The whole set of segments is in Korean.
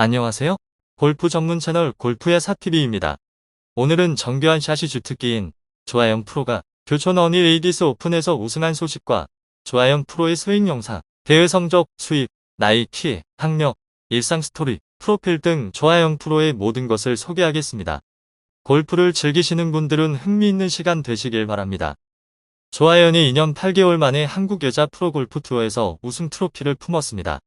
안녕하세요. 골프 전문 채널 골프의 사TV입니다. 오늘은 정교한 샷이 주특기인 조아영 프로가 교촌 어니 레이디스 오픈에서 우승한 소식과 조아영 프로의 스윙 영상, 대회 성적, 수입, 나이, 키, 학력, 일상 스토리, 프로필 등 조아영 프로의 모든 것을 소개하겠습니다. 골프를 즐기시는 분들은 흥미있는 시간 되시길 바랍니다. 조아연이 2년 8개월 만에 한국 여자 프로골프 투어에서 우승 트로피를 품었습니다.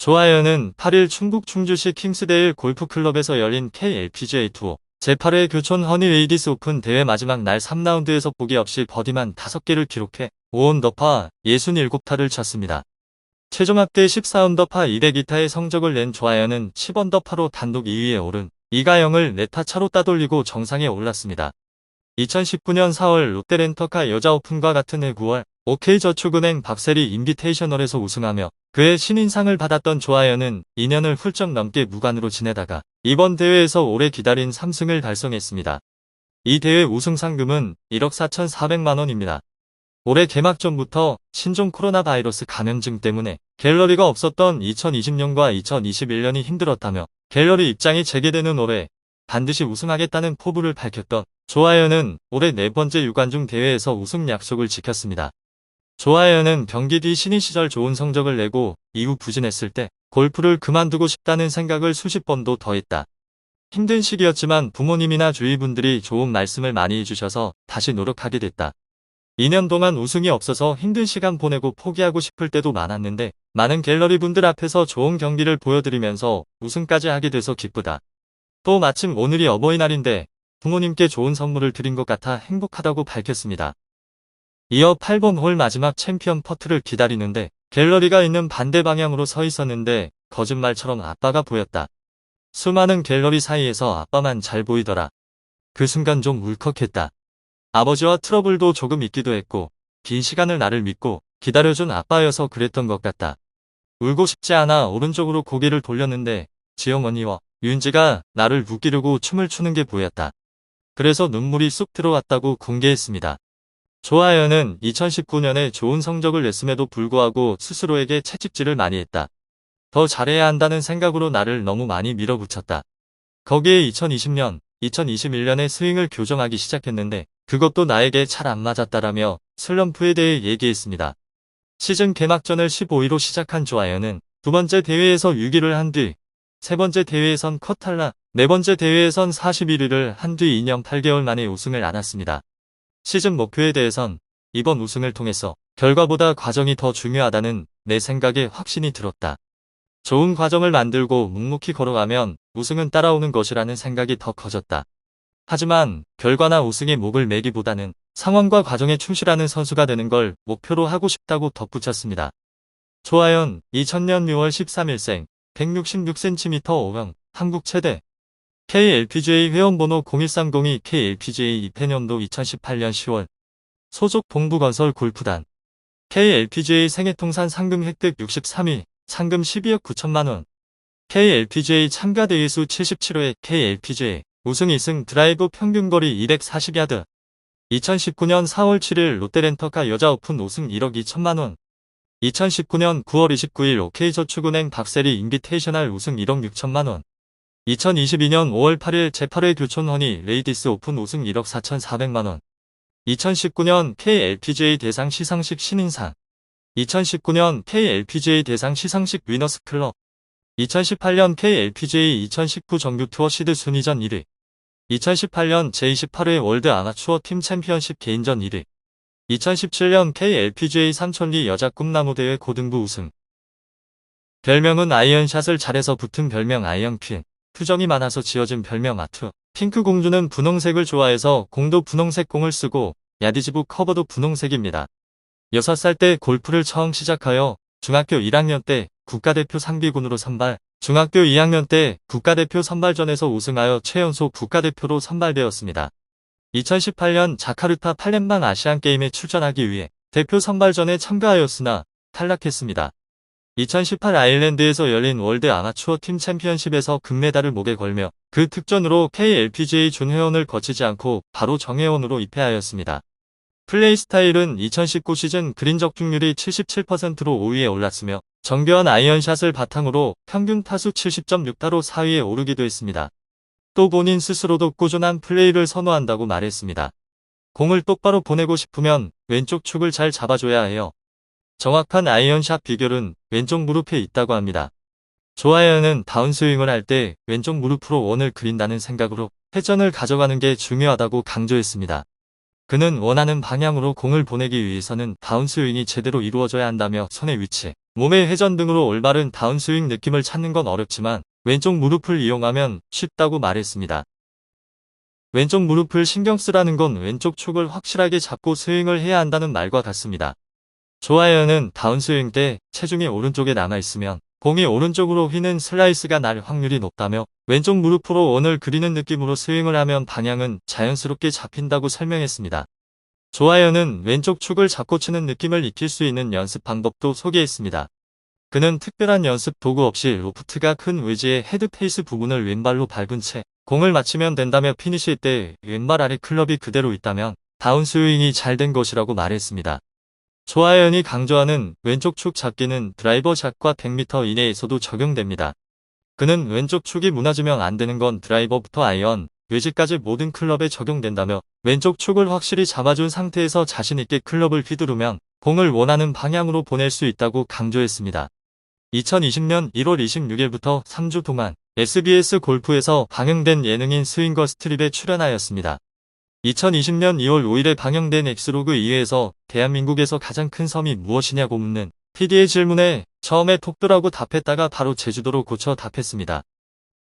조아연은 8일 충북 충주시 킹스데일 골프클럽에서 열린 KLPGA 투어 제8회 교촌 허니 레이디스 오픈 대회 마지막 날 3라운드에서 보기 없이 버디만 5개를 기록해 5언더파 67타를 쳤습니다. 최종 합계 14언더파 202타의 성적을 낸 조아연은 10언더파로 단독 2위에 오른 이가영을 4타 차로 따돌리고 정상에 올랐습니다. 2019년 4월 롯데렌터카 여자오픈과 같은 해 9월 OK저축은행 박세리 인비테이셔널에서 우승하며 그의 신인상을 받았던 조아연은 2년을 훌쩍 넘게 무관으로 지내다가 이번 대회에서 오래 기다린 3승을 달성했습니다. 이 대회 우승 상금은 1억 4,400만원입니다. 올해 개막 전부터 신종 코로나 바이러스 감염증 때문에 갤러리가 없었던 2020년과 2021년이 힘들었다며 갤러리 입장이 재개되는 올해 반드시 우승하겠다는 포부를 밝혔던 조아연은 올해 네 번째 유관중 대회에서 우승 약속을 지켰습니다. 조아연은 경기 뒤 신인 시절 좋은 성적을 내고 이후 부진했을 때 골프를 그만두고 싶다는 생각을 수십 번도 더 했다. 힘든 시기였지만 부모님이나 주위 분들이 좋은 말씀을 많이 해주셔서 다시 노력하게 됐다. 2년 동안 우승이 없어서 힘든 시간 보내고 포기하고 싶을 때도 많았는데 많은 갤러리 분들 앞에서 좋은 경기를 보여드리면서 우승까지 하게 돼서 기쁘다. 또 마침 오늘이 어버이날인데 부모님께 좋은 선물을 드린 것 같아 행복하다고 밝혔습니다. 이어 8번 홀 마지막 챔피언 퍼트를 기다리는데 갤러리가 있는 반대 방향으로 서 있었는데 거짓말처럼 아빠가 보였다. 수많은 갤러리 사이에서 아빠만 잘 보이더라. 그 순간 좀 울컥했다. 아버지와 트러블도 조금 있기도 했고 긴 시간을 나를 믿고 기다려준 아빠여서 그랬던 것 같다. 울고 싶지 않아 오른쪽으로 고개를 돌렸는데 지영 언니와 윤지가 나를 웃기려고 춤을 추는 게 보였다. 그래서 눈물이 쑥 들어왔다고 공개했습니다. 조하연은 2019년에 좋은 성적을 냈음에도 불구하고 스스로에게 채찍질을 많이 했다. 더 잘해야 한다는 생각으로 나를 너무 많이 밀어붙였다. 거기에 2020년, 2021년에 스윙을 교정하기 시작했는데 그것도 나에게 잘 안 맞았다라며 슬럼프에 대해 얘기했습니다. 시즌 개막전을 15위로 시작한 조하연은 두 번째 대회에서 6위를 한 뒤, 세 번째 대회에선 컷 탈락, 네 번째 대회에선 41위를 한 뒤 2년 8개월 만에 우승을 안았습니다. 시즌 목표에 대해선 이번 우승을 통해서 결과보다 과정이 더 중요하다는 내 생각에 확신이 들었다. 좋은 과정을 만들고 묵묵히 걸어가면 우승은 따라오는 것이라는 생각이 더 커졌다. 하지만 결과나 우승에 목을 매기보다는 상황과 과정에 충실하는 선수가 되는 걸 목표로 하고 싶다고 덧붙였습니다. 조하연 2000년 6월 13일생 166cm 5형 한국 최대 KLPGA 회원번호 0130이 KLPGA 2패년도 2018년 10월 소속 동부건설 골프단. KLPGA 생애통산 상금 획득 63위 상금 12억 9천만원. KLPGA 참가 대회수 77회 KLPGA 우승 2승 드라이브 평균거리 240야드. 2019년 4월 7일 롯데렌터카 여자오픈 우승 1억 2천만원. 2019년 9월 29일 OK저축은행 박세리 인비테이셔널 우승 1억 6천만원 2022년 5월 8일 제8회 교촌허니 레이디스 오픈 우승 1억 4,400만원. 2019년 KLPGA 대상 시상식 신인상. 2019년 KLPGA 대상 시상식 위너스 클럽. 2018년 KLPGA 2019 정규 투어 시드 순위전 1위. 2018년 제28회 월드 아마추어 팀 챔피언십 개인전 1위. 2017년 KLPGA 삼천리 여자 꿈나무 대회 고등부 우승. 별명은 아이언샷을 잘해서 붙은 별명 아이언퀸 표정이 많아서 지어진 별명 아투 핑크 공주는 분홍색을 좋아해서 공도 분홍색 공을 쓰고 야디지부 커버도 분홍색입니다. 6살 때 골프를 처음 시작하여 중학교 1학년 때 국가대표 상비군으로 선발, 중학교 2학년 때 국가대표 선발전에서 우승하여 최연소 국가대표로 선발되었습니다. 2018년 자카르타 팔렘방 아시안게임에 출전하기 위해 대표 선발전에 참가하였으나 탈락했습니다. 2018 아일랜드에서 열린 월드 아마추어 팀 챔피언십에서 금메달을 목에 걸며 그 특전으로 KLPGA 준회원을 거치지 않고 바로 정회원으로 입회하였습니다. 플레이 스타일은 2019 시즌 그린 적중률이 77%로 5위에 올랐으며 정교한 아이언샷을 바탕으로 평균 타수 70.6타로 4위에 오르기도 했습니다. 또 본인 스스로도 꾸준한 플레이를 선호한다고 말했습니다. 공을 똑바로 보내고 싶으면 왼쪽 축을 잘 잡아줘야 해요. 정확한 아이언샷 비결은 왼쪽 무릎에 있다고 합니다. 조하연은 다운스윙을 할 때 왼쪽 무릎으로 원을 그린다는 생각으로 회전을 가져가는 게 중요하다고 강조했습니다. 그는 원하는 방향으로 공을 보내기 위해서는 다운스윙이 제대로 이루어져야 한다며 손의 위치, 몸의 회전 등으로 올바른 다운스윙 느낌을 찾는 건 어렵지만 왼쪽 무릎을 이용하면 쉽다고 말했습니다. 왼쪽 무릎을 신경 쓰라는 건 왼쪽 축을 확실하게 잡고 스윙을 해야 한다는 말과 같습니다. 조하연은 다운스윙 때 체중이 오른쪽에 남아있으면 공이 오른쪽으로 휘는 슬라이스가 날 확률이 높다며 왼쪽 무릎으로 원을 그리는 느낌으로 스윙을 하면 방향은 자연스럽게 잡힌다고 설명했습니다. 조하연은 왼쪽 축을 잡고 치는 느낌을 익힐 수 있는 연습 방법도 소개했습니다. 그는 특별한 연습 도구 없이 로프트가 큰 외지의 헤드 페이스 부분을 왼발로 밟은 채 공을 맞추면 된다며 피니시 때 왼발 아래 클럽이 그대로 있다면 다운스윙이 잘 된 것이라고 말했습니다. 조하연이 강조하는 왼쪽 축 잡기는 드라이버 샷과 100m 이내에서도 적용됩니다. 그는 왼쪽 축이 무너지면 안 되는 건 드라이버부터 아이언, 외지까지 모든 클럽에 적용된다며 왼쪽 축을 확실히 잡아준 상태에서 자신있게 클럽을 휘두르면 공을 원하는 방향으로 보낼 수 있다고 강조했습니다. 2020년 1월 26일부터 3주 동안 SBS 골프에서 방영된 예능인 스윙거 스트립에 출연하였습니다. 2020년 2월 5일에 방영된 엑스로그 2회에서 대한민국에서 가장 큰 섬이 무엇이냐고 묻는 PD의 질문에 처음에 톡도라고 답했다가 바로 제주도로 고쳐 답했습니다.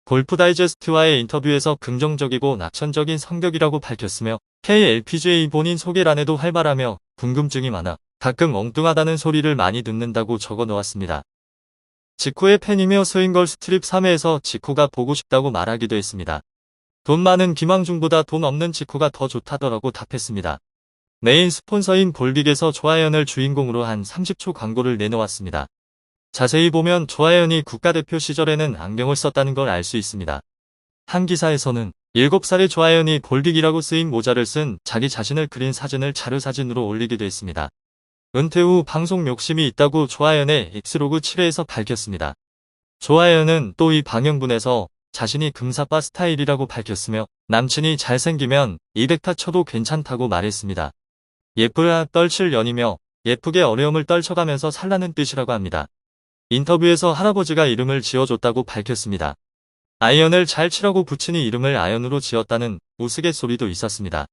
골프 다이제스트와의 인터뷰에서 긍정적이고 낙천적인 성격이라고 밝혔으며 KLPGA 본인 소개란에도 활발하며 궁금증이 많아 가끔 엉뚱하다는 소리를 많이 듣는다고 적어 놓았습니다. 지코의 팬이며 스윙걸 스트립 3회에서 지코가 보고 싶다고 말하기도 했습니다. 돈 많은 김황중보다 돈 없는 지코가 더 좋다더라고 답했습니다. 메인 스폰서인 볼빅에서 조하연을 주인공으로 한 30초 광고를 내놓았습니다. 자세히 보면 조하연이 국가대표 시절에는 안경을 썼다는 걸 알 수 있습니다. 한 기사에서는 7살의 조하연이 볼빅이라고 쓰인 모자를 쓴 자기 자신을 그린 사진을 자료사진으로 올리기도 했습니다. 은퇴 후 방송 욕심이 있다고 조하연의 엑스로그 7회에서 밝혔습니다. 조하연은 또 이 방영분에서 자신이 금사빠 스타일이라고 밝혔으며 남친이 잘생기면 200타 쳐도 괜찮다고 말했습니다. 예쁘야 떨칠 연이며 예쁘게 어려움을 떨쳐가면서 살라는 뜻이라고 합니다. 인터뷰에서 할아버지가 이름을 지어줬다고 밝혔습니다. 아이언을 잘 치라고 붙이니 이름을 아이언으로 지었다는 우스갯소리도 있었습니다.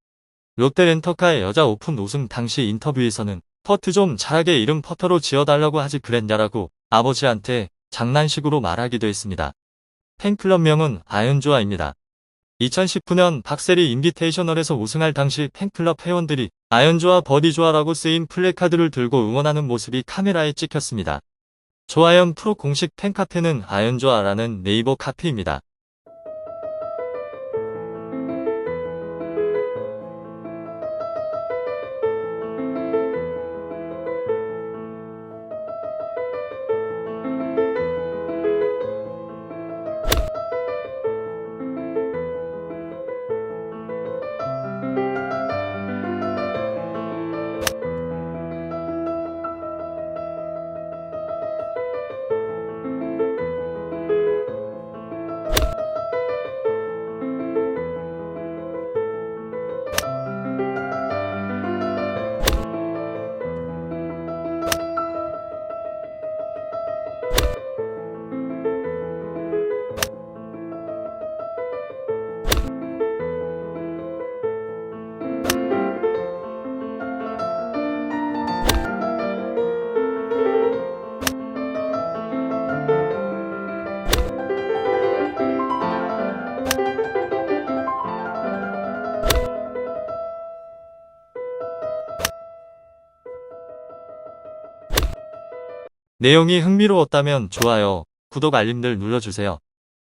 롯데렌터카의 여자 오픈 우승 당시 인터뷰에서는 퍼트 좀 잘하게 이름 퍼터로 지어달라고 하지 그랬냐라고 아버지한테 장난식으로 말하기도 했습니다. 팬클럽명은 아이언조아입니다. 2019년 박세리 인비테이셔널에서 우승할 당시 팬클럽 회원들이 아이언조아 버디조아라고 쓰인 플래카드를 들고 응원하는 모습이 카메라에 찍혔습니다. 조아연 프로 공식 팬카페는 아이언조아라는 네이버 카페입니다. 내용이 흥미로웠다면 좋아요, 구독 알림들 눌러주세요.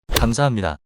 감사합니다.